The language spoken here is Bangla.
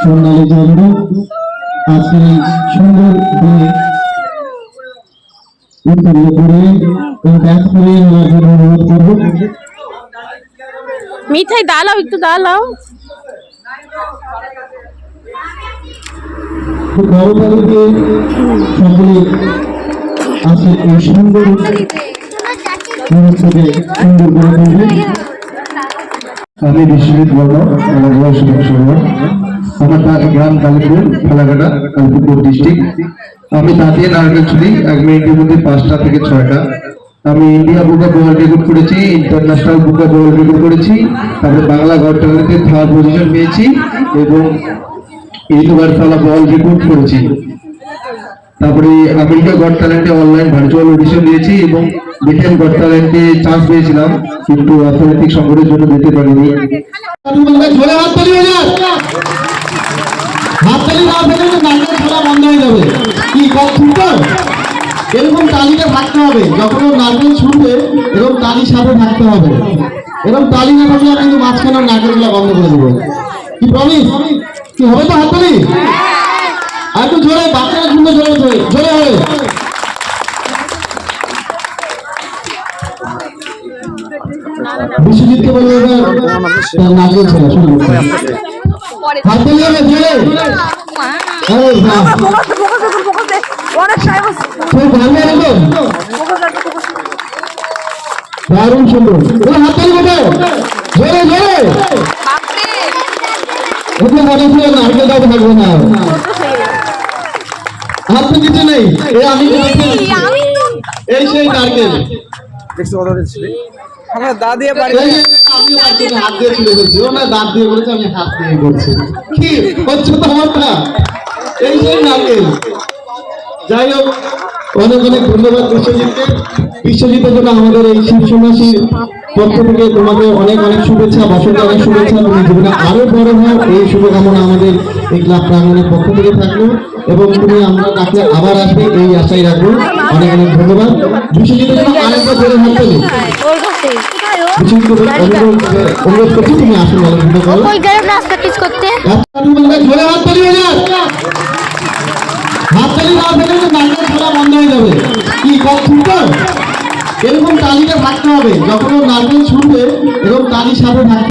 সোনালী চন্দ্র আজকে সুন্দর দিয়ে উত্তরীয় করে ব্যাস করে নেওয়ার জন্য অনুরোধ করব মিঠাই দাঁড়াও একটু দাঁড়াও সকলে এই সুন্দর মুহূর্তকে সুন্দর করে তুলবে আমি বিশ্বজিৎ বর্মা আমার তা- গ্রাম কালীপুর, ফালাকাটা, কালীপুর ডিস্ট্রিক্ট। আমি তাঁতিয়ে নারকেল ছুরি, এক মিনিটের মধ্যে পাঁচটা থেকে ছয়টা। আমি India book of world record করেছি, international book of world record করেছি, তারপরে বাংলা ট্যালেন্টে থার্ড পজিশন পেয়েছি এবং ইউনিভার্সাল ওয়ার্ল্ড রেকর্ড করেছি। তারপরে আমেরিকা গড ট্যালেন্টে অনলাইন ভার্চুয়াল অডিশন দিয়েছি এবং ব্রিটেন গড ট্যালেন্টে চান্স পেয়েছিলাম, কিন্তু অর্থনৈতিক সংকটের জন্য যেতে পারিনি। এরকম তালিটা থাকতে হবে। যখন ও নারকেল ছুটবে, এরকম তালির সাথে থাকতে হবে। এরকম তালি না থাকলে কিন্তু মাঝখানে নারকেল খেলা বন্ধ করে দেবো। কি প্রমিস কি, হবে তো হাত তালি? আর একটু জোরে বাচ্চারা শুনবে জোরে জোরে জোরে হবে বিশ্বজিৎকে বলবে এবার নাচের ছেলে? করতে হাত তালি হবে জোরে দারুণ সুন্দর। হাত তালি হবে জোরে জোরে ওকে ছিল নারকেলটাও থাকবে না। হাত কিছু নেই। এ আমি দেখেছি। এই সেই নারকেল আমরা দা দিয়ে পারি। আমি হাত দিয়ে ও না দাঁত দিয়ে বলেছে আমি হাত দিয়ে করছি কি? হচ্ছে তো আমার এই সেই নারকেল যাই হোক অনেক অনেক ধন্যবাদ বিশ্বজিৎকে। বিশ্বজিতের জন্য আমাদের এই শিব সন্ন্যাসীর পক্ষ থেকে তোমাকে অনেক অনেক শুভেচ্ছা বসন্ত অনেক শুভেচ্ছা। তুমি জীবনে আরও বড় হও এই শুভকামনা আমাদের এই ক্লাব প্রাঙ্গণের পক্ষ থেকে থাকল। এবং তুমি আমরা ডাকলে আবার আসবে এই আশাই রাখব। অনেক অনেক ধন্যবাদ। বিশ্বজিতের জন্য আরেকবার জোরে হাত অনুরোধ করছি তুমি আসুন করতে জোরে হাত তালি হয়ে যাক হাত তালি না পেলে তো নাচের খেলা বন্ধ হয়ে যাবে কি কত ছুটতো এরকম তালিটা থাকতে হবে। যখন নাচের ছুটবে এরকম তালির সাথে থাকতে